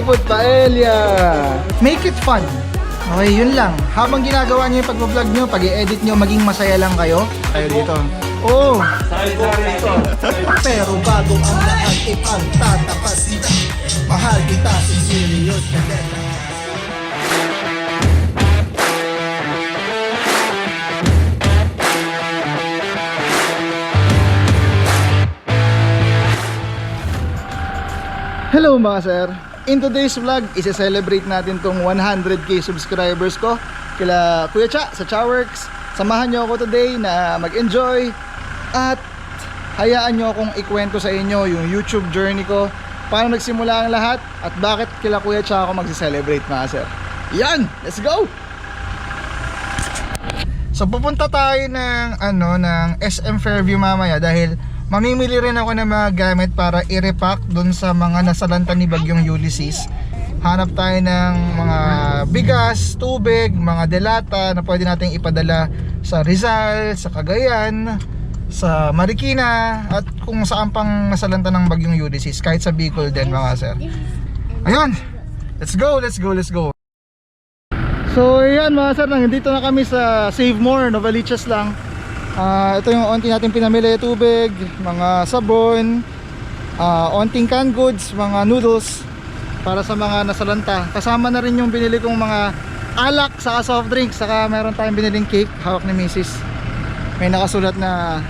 seafood paella. Make it fun. Okay, yun lang. Habang ginagawa niyo yung pag-vlog nyo, pag i-edit nyo, maging masaya lang kayo. Kayo dito. Oh, Pero bago ang lahat ipagtatapat Mahal kita sa serious na Hello mga sir! In today's vlog, isi-celebrate natin tong 100k subscribers ko kila Kuya Cha sa Chaworks. Samahan nyo ako today na mag-enjoy at hayaan nyo akong ikwento sa inyo yung YouTube journey ko paano nagsimula ang lahat at bakit kila Kuya Cha ako magsi-celebrate mga sir. Yan! Let's go! So pupunta tayo ng ano ng SM Fairview mamaya dahil mamimili rin ako ng mga gamit para i-repack dun sa mga nasalanta ni Bagyong Ulysses. Hanap tayo ng mga bigas, tubig, mga delata na pwede nating ipadala sa Rizal, sa Cagayan, sa Marikina at kung saan pang nasalanta ng Bagyong Ulysses kahit sa Bicol din mga sir. Ayun! Let's go, let's go, let's go. So yan mga sir, nandito na kami sa Save More, Novaliches lang Ah, Ito yung onti natin pinamili, tubig, mga sabon ah, Onting canned goods, mga noodles Para sa mga nasalanta Kasama na rin yung binili kong mga alak, saka soft drinks Saka meron tayong biniling cake, hawak ni Mrs. May nakasulat na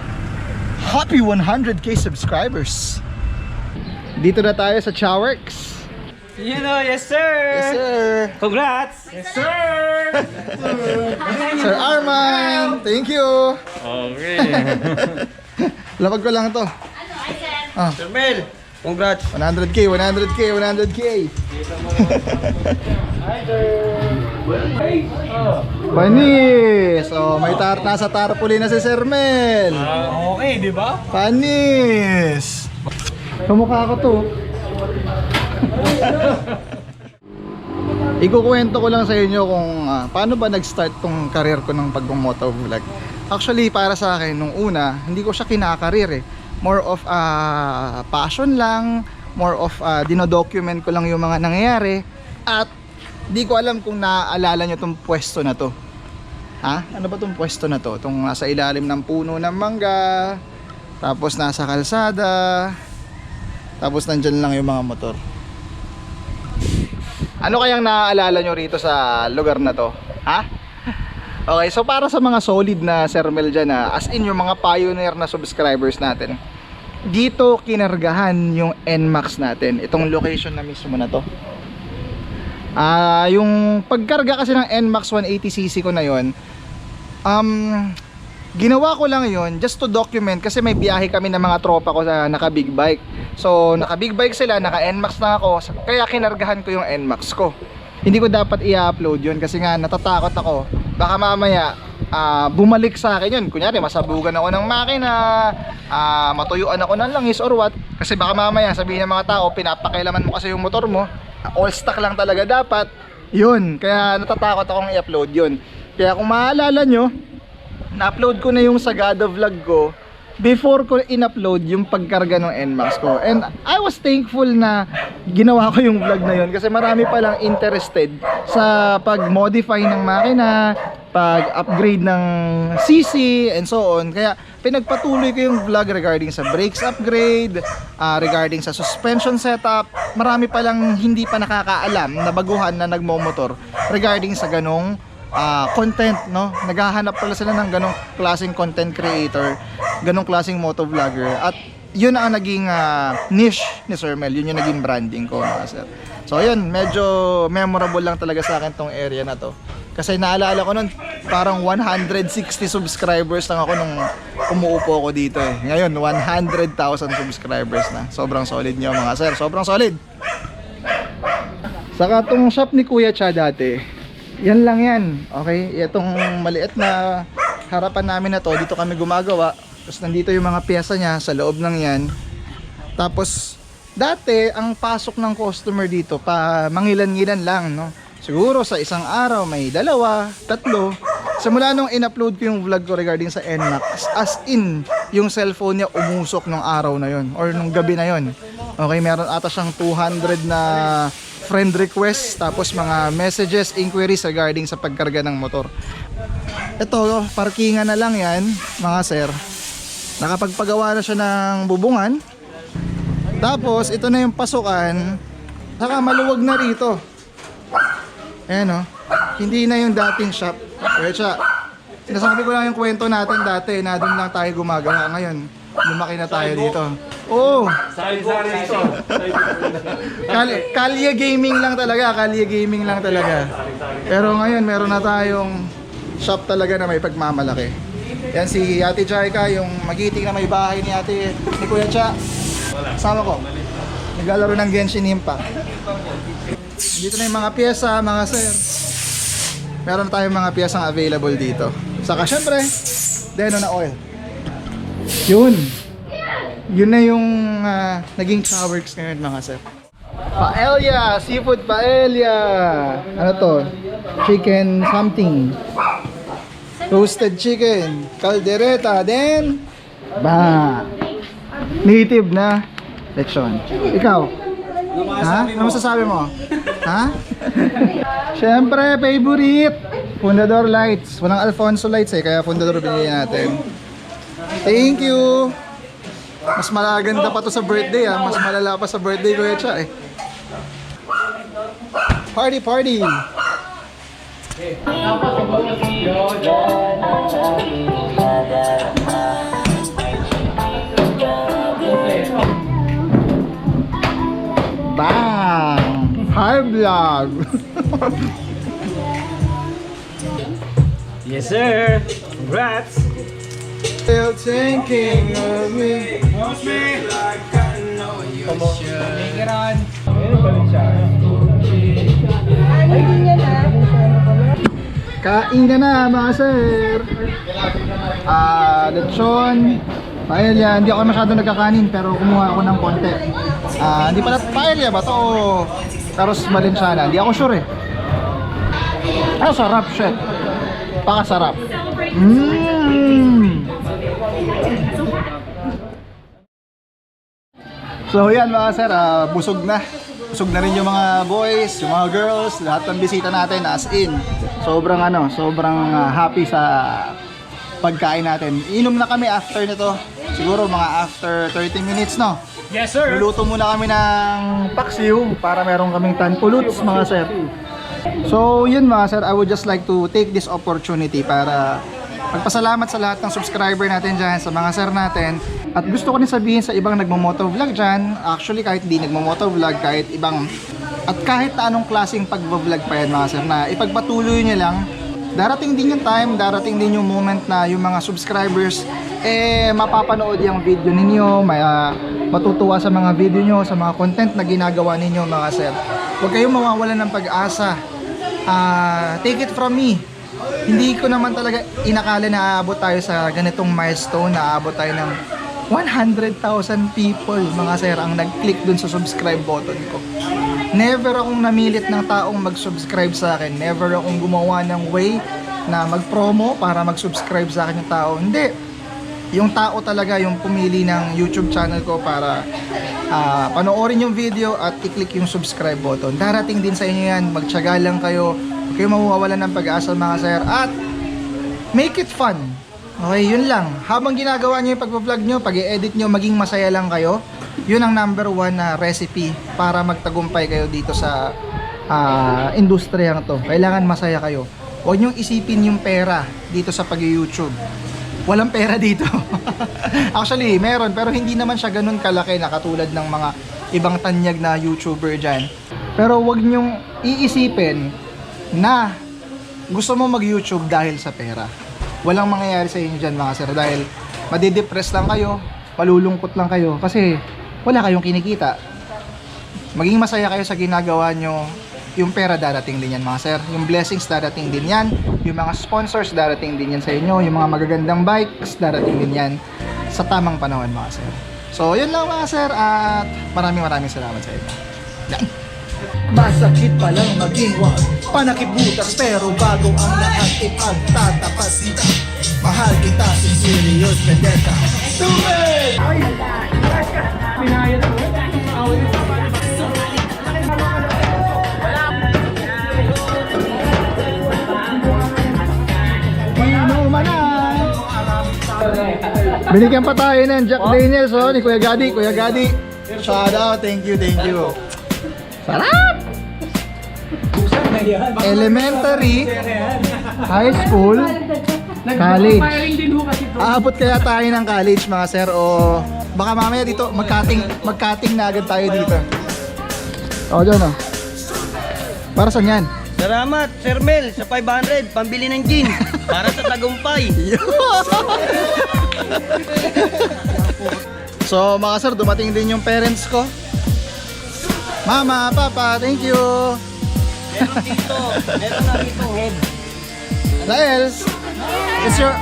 Happy 100k subscribers. Dito na tayo sa Choworks You know, yes sir. Yes sir Congrats. Yes sir. Sir Arman, thank you. Okay. Lapag ko lang to. Ah, Sir Mel, congrats. 100k, 100k, 100k. Panis! Oh, may tar nasa tarpaulin na si Sir Mel. okay, di ba? Panis! Kamukha ko to. Ikukwento ko lang sa inyo kung ah, paano ba nag-start tong career ko ng pag-motovlog. Actually, para sa akin, nung una, hindi ko siya kinakareer eh. More of ah, passion lang, more of ah, dinodocument ko lang yung mga nangyayari at di ko alam kung naaalala nyo tong pwesto na to. Ha? Ano ba tong pwesto na to? Tong nasa ilalim ng puno ng mangga, tapos nasa kalsada, tapos nandyan lang yung mga motor. Ano kayang naaalala nyo rito sa lugar na to? Ha? Okay, so para sa mga solid na Sermel dyan na as in yung mga pioneer na subscribers natin, dito kinargahan yung NMAX natin. Itong location na mismo na to. Ah, yung pagkarga kasi ng NMAX 180cc ko na yon, um, ginawa ko lang yon just to document kasi may biyahe kami ng mga tropa ko sa naka big bike. So, naka big bike sila, naka NMAX na ako, kaya kinargahan ko yung NMAX ko. Hindi ko dapat i-upload yun kasi nga natatakot ako. Baka mamaya ah, bumalik sa akin yun. Kunyari, masabugan ako ng makina, ah, matuyuan ako ng langis or what. Kasi baka mamaya sabihin ng mga tao, pinapakailaman mo kasi yung motor mo. All stock lang talaga dapat. Yun, kaya natatakot akong i-upload yun. Kaya kung maalala nyo, na-upload ko na yung Sagada vlog ko before ko in-upload yung pagkarga ng NMAX ko. And I was thankful na ginawa ko yung vlog na yun kasi marami palang interested sa pag-modify ng makina, pag-upgrade ng CC and so on. Kaya pinagpatuloy ko yung vlog regarding sa brakes upgrade, ah, regarding sa suspension setup. Marami palang hindi pa nakakaalam na baguhan na nagmomotor regarding sa ganong ah, content, no? Naghahanap pala sila ng ganong klaseng content creator, ganong klaseng motovlogger at yun ang naging ah, niche ni Sir Mel, yun yung naging branding ko, mga sir. So yun, medyo memorable lang talaga sa akin tong area na to. Kasi naalala ko nun, parang 160 subscribers lang ako nung umuupo ako dito eh. Ngayon, 100,000 subscribers na. Sobrang solid nyo mga sir, sobrang solid. Saka tong shop ni Kuya Cha dati, yan lang yan. Okay? Itong maliit na harapan namin na to, dito kami gumagawa. Tapos nandito yung mga pyesa niya sa loob ng yan. Tapos dati ang pasok ng customer dito pa mangilan-ngilan lang, no. Siguro sa isang araw may dalawa, tatlo. Simula nung in-upload ko yung vlog ko regarding sa NMAX, as in, yung cellphone niya umusok nung araw na yon or nung gabi na yon. Okay, meron ata siyang 200 na friend requests, tapos mga messages, inquiries regarding sa pagkarga ng motor. Ito, parkingan na lang yan, mga sir. Nakapagpagawa na siya ng bubungan. Tapos, ito na yung pasukan. Saka maluwag na rito. Ayan o. Hindi na yung dating shop. Kaya siya, ko lang yung kwento natin dati na doon lang tayo gumagawa. Ngayon, lumaki na tayo dito. Oo. Oh, Sari-sari dito. Kal- Kalye gaming lang talaga, Kalye gaming lang talaga. Pero ngayon meron na tayong shop talaga na may pagmamalaki. Yan si Ate Jaika, yung magiting na may bahay ni Ate ni Kuya Cha. Sama ko. Naglalaro ng Genshin Impact. Dito na yung mga pyesa, mga sir. Meron na tayong mga pyesang available dito. Saka syempre, deno na oil. Yun. Yun na yung ah, naging Coworks ngayon mga sir. Paella! Seafood paella! Ano to? Chicken something. Roasted chicken. Caldereta. Then, ba. Native na lechon. Ikaw? Ha? Ano masasabi mo? Ha? Siyempre, favorite. Fundador Lights. Walang Alfonso Lights eh, kaya Fundador binili natin. Thank you. Mas malaganda pa to sa birthday ah. Mas malala pa sa birthday ko Echa eh. Party, party! Bang! High vlog! Yes, sir. Congrats. Still thinking of me. Kain na na mga sir. Ah, lechon. Paella, hindi ako masyado nagkakanin pero kumuha ako ng konti. Ah, hindi pala paella ba to? Taros Valenciana. Hindi ako sure eh. Ah, sarap shit. Pakasarap. Mmm. So yan mga sir, ah, busog na. Busog na rin yung mga boys, yung mga girls, lahat ng bisita natin as in. Sobrang ano, sobrang ah, happy sa pagkain natin. Inom na kami after nito. Siguro mga after 30 minutes no. Yes, sir. Luluto muna kami ng paksiw para meron kaming tanpuluts mga sir. So yun mga sir, I would just like to take this opportunity para magpasalamat sa lahat ng subscriber natin dyan, sa mga sir natin. At gusto ko din sabihin sa ibang nagmo-motovlog dyan, actually kahit di nagmo-motovlog, kahit ibang at kahit anong klaseng pag-vlog pa yan mga sir na ipagpatuloy nyo lang darating din yung time, darating din yung moment na yung mga subscribers eh mapapanood yung video ninyo, may ah, matutuwa sa mga video nyo, sa mga content na ginagawa ninyo mga sir. Huwag kayong mawawalan ng pag-asa. Ah, take it from me. Hindi ko naman talaga inakala na aabot tayo sa ganitong milestone, na aabot tayo ng 100,000 people mga sir ang nag-click dun sa subscribe button ko. Never akong namilit ng taong mag-subscribe sa akin. Never akong gumawa ng way na mag-promo para mag-subscribe sa akin yung tao. Hindi. Yung tao talaga yung pumili ng YouTube channel ko para ah, panoorin yung video at i-click yung subscribe button. Darating din sa inyo yan. Magtyaga lang kayo. Kayo mawawalan ng pag-asa mga sir. At make it fun. Okay, yun lang. Habang ginagawa nyo yung pag-vlog nyo, pag i-edit nyo, maging masaya lang kayo. Yun ang number one na recipe para magtagumpay kayo dito sa ah, industriyang to. Kailangan masaya kayo. Huwag nyo isipin yung pera dito sa pag-YouTube. Walang pera dito. Actually, meron pero hindi naman siya ganun kalaki na katulad ng mga ibang tanyag na YouTuber dyan. Pero huwag nyong iisipin na gusto mo mag-YouTube dahil sa pera. Walang mangyayari sa inyo dyan mga sir dahil madidepress lang kayo, malulungkot lang kayo kasi wala kayong kinikita. Maging masaya kayo sa ginagawa nyo, yung pera darating din yan mga sir. Yung blessings darating din yan. Yung mga sponsors darating din yan sa inyo. Yung mga magagandang bikes darating din yan sa tamang panahon mga sir. So yun lang mga sir at maraming maraming salamat sa inyo. Yan. Masakit palang maging panakibutas Pero bago ang lahat ipagtatapas kita Mahal kita, sinceriyos, vendetta Stupid! Ay! Pinayat mo? Awal mo? Binigyan pa tayo ng Jack? Daniels, oh, ni Kuya Gadi, Kuya Gadi. Shout out, thank you, thank you. Sarap! Elementary, high school, college. Aabot kaya tayo ng college mga sir o baka mamaya dito magkating magkating na agad tayo dito. O dyan o. Para saan yan? Salamat, Sir Mel, sa 500, pambili ng gin. Para sa tagumpay. so mga sir, dumating din yung parents ko. Mama, Papa, thank you. Meron dito, meron na dito head. Dahil, it's your...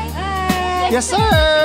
Yes sir!